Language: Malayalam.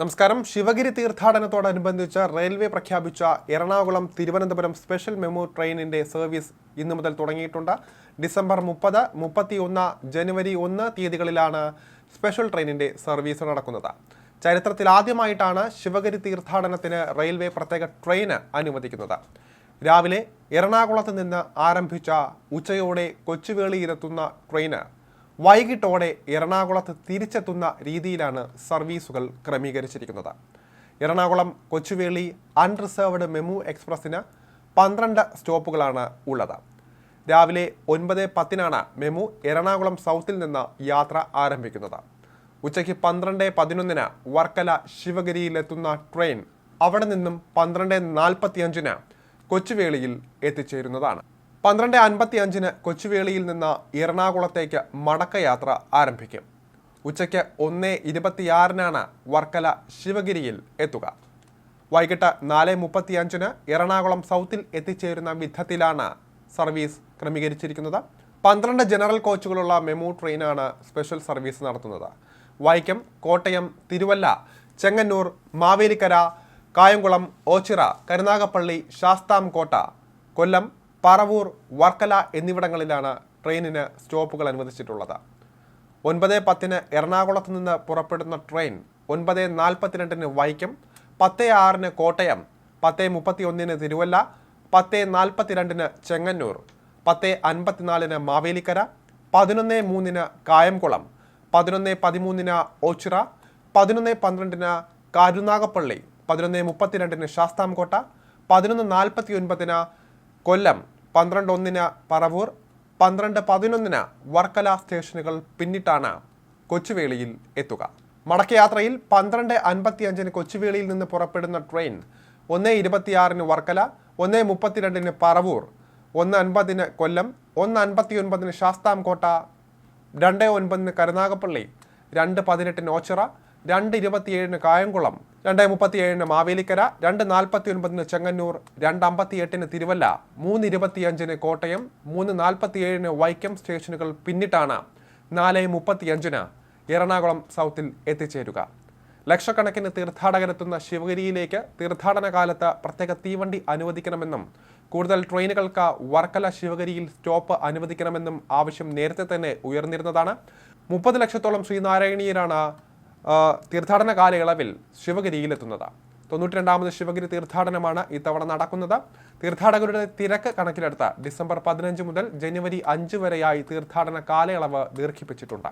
നമസ്കാരം. ശിവഗിരി തീർത്ഥാടനത്തോടനുബന്ധിച്ച് റെയിൽവേ പ്രഖ്യാപിച്ച എറണാകുളം തിരുവനന്തപുരം സ്പെഷ്യൽ മെമു ട്രെയിനിന്റെ സർവീസ് ഇന്നു മുതൽ തുടങ്ങിയിട്ടുണ്ട്. ഡിസംബർ മുപ്പത് മുപ്പത്തി ഒന്ന് ജനുവരി ഒന്ന് തീയതികളിലാണ് സ്പെഷ്യൽ ട്രെയിനിന്റെ സർവീസ് നടക്കുന്നത്. ചരിത്രത്തിൽ ആദ്യമായിട്ടാണ് ശിവഗിരി തീർത്ഥാടനത്തിന് റെയിൽവേ പ്രത്യേക ട്രെയിന് അനുവദിക്കുന്നത്. രാവിലെ എറണാകുളത്ത് നിന്ന് ആരംഭിച്ച ഉച്ചയോടെ കൊച്ചുവേളിയിലെത്തുന്ന ട്രെയിന് വൈകിട്ടോടെ എറണാകുളത്ത് തിരിച്ചെത്തുന്ന രീതിയിലാണ് സർവീസുകൾ ക്രമീകരിച്ചിരിക്കുന്നത്. എറണാകുളം കൊച്ചുവേളി അൺറിസർവ്ഡ് മെമു എക്സ്പ്രസ്സിന് പന്ത്രണ്ട് സ്റ്റോപ്പുകളാണ് ഉള്ളത്. രാവിലെ ഒൻപത് പത്തിനാണ് മെമു എറണാകുളം സൗത്തിൽ നിന്ന് യാത്ര ആരംഭിക്കുന്നത്. ഉച്ചയ്ക്ക് പന്ത്രണ്ട് പതിനൊന്നിന് വർക്കല ശിവഗിരിയിലെത്തുന്ന ട്രെയിൻ അവിടെ നിന്നും പന്ത്രണ്ട് നാൽപ്പത്തിയഞ്ചിന് കൊച്ചുവേളിയിൽ എത്തിച്ചേരുന്നതാണ്. പന്ത്രണ്ട് അൻപത്തി അഞ്ചിന് കൊച്ചുവേളിയിൽ നിന്ന് എറണാകുളത്തേക്ക് മടക്കയാത്ര ആരംഭിക്കും. ഉച്ചയ്ക്ക് ഒന്ന് ഇരുപത്തിയാറിനാണ് വർക്കല ശിവഗിരിയിൽ എത്തുക. വൈകിട്ട് നാല് മുപ്പത്തിയഞ്ചിന് എറണാകുളം സൗത്തിൽ എത്തിച്ചേരുന്ന വിധത്തിലാണ് സർവീസ് ക്രമീകരിച്ചിരിക്കുന്നത്. പന്ത്രണ്ട് ജനറൽ കോച്ചുകളുള്ള മെമു ട്രെയിനാണ് സ്പെഷ്യൽ സർവീസ് നടത്തുന്നത്. വൈക്കം കോട്ടയം തിരുവല്ല ചെങ്ങന്നൂർ മാവേലിക്കര കായംകുളം ഓച്ചിറ കരുനാഗപ്പള്ളി ശാസ്താംകോട്ട കൊല്ലം പറവൂർ വർക്കല എന്നിവിടങ്ങളിലാണ് ട്രെയിനിന് സ്റ്റോപ്പുകൾ അനുവദിച്ചിട്ടുള്ളത്. ഒൻപത് പത്തിന് എറണാകുളത്ത് നിന്ന് പുറപ്പെടുന്ന ട്രെയിൻ ഒൻപത് നാൽപ്പത്തിരണ്ടിന് വൈക്കം പത്ത് ആറിന് കോട്ടയം പത്ത് മുപ്പത്തി ഒന്നിന് തിരുവല്ല പത്ത് നാൽപ്പത്തിരണ്ടിന് ചെങ്ങന്നൂർ പത്ത് അൻപത്തിനാലിന് മാവേലിക്കര പതിനൊന്ന് മൂന്നിന് കായംകുളം പതിനൊന്ന് പതിമൂന്നിന് ഓച്ചിറ പതിനൊന്ന് പന്ത്രണ്ടിന് കരുനാഗപ്പള്ളി പതിനൊന്ന് മുപ്പത്തിരണ്ടിന് ശാസ്താംകോട്ട പതിനൊന്ന് നാൽപ്പത്തി ഒൻപതിന് കൊല്ലം പന്ത്രണ്ട് ഒന്നിന് പറവൂർ പന്ത്രണ്ട് പതിനൊന്നിന് വർക്കല സ്റ്റേഷനുകൾ പിന്നിട്ടാണ് കൊച്ചുവേളിയിൽ എത്തുക. മടക്കയാത്രയിൽ പന്ത്രണ്ട് അൻപത്തിയഞ്ചിന് കൊച്ചുവേളിയിൽ നിന്ന് പുറപ്പെടുന്ന ട്രെയിൻ ഒന്ന് ഇരുപത്തിയാറിന് വർക്കല ഒന്ന് മുപ്പത്തിരണ്ടിന് പറവൂർ ഒന്ന് അൻപതിന് കൊല്ലം ഒന്ന് അൻപത്തിയൊൻപതിന് ശാസ്താംകോട്ട രണ്ട് ഒൻപതിന് കരുനാഗപ്പള്ളി രണ്ട് പതിനെട്ടിന് ഓച്ചിറ രണ്ട് ഇരുപത്തിയേഴിന് കായംകുളം രണ്ട് മുപ്പത്തി ഏഴിന് മാവേലിക്കര രണ്ട് നാൽപ്പത്തി ഒൻപതിന് ചെങ്ങന്നൂർ രണ്ട് അമ്പത്തി എട്ടിന് തിരുവല്ല മൂന്ന് ഇരുപത്തിയഞ്ചിന് കോട്ടയം മൂന്ന് നാൽപ്പത്തി ഏഴിന് വൈക്കം സ്റ്റേഷനുകൾ പിന്നിട്ടാണ് നാല് മുപ്പത്തിയഞ്ചിന് എറണാകുളം സൗത്തിൽ എത്തിച്ചേരുക. ലക്ഷക്കണക്കിന് തീർത്ഥാടകരെത്തുന്ന ശിവഗിരിയിലേക്ക് തീർത്ഥാടന കാലത്ത് പ്രത്യേക തീവണ്ടി അനുവദിക്കണമെന്നും കൂടുതൽ ട്രെയിനുകൾക്ക് വർക്കല ശിവഗിരിയിൽ സ്റ്റോപ്പ് അനുവദിക്കണമെന്നും ആവശ്യം നേരത്തെ തന്നെ ഉയർന്നിരുന്നതാണ്. മുപ്പത് ലക്ഷത്തോളം ശ്രീനാരായണീയരാണ് തീർത്ഥാടന കാലയളവിൽ ശിവഗിരിയിലെത്തുന്നത്. തൊണ്ണൂറ്റി രണ്ടാമത് ശിവഗിരി തീർത്ഥാടനമാണ് ഇത്തവണ നടക്കുന്നത്. തീർത്ഥാടകരുടെ തിരക്ക് കണക്കിലെടുത്ത് ഡിസംബർ പതിനഞ്ച് മുതൽ ജനുവരി അഞ്ച് വരെയായി തീർത്ഥാടന കാലയളവ് ദീർഘിപ്പിച്ചിട്ടുണ്ട്.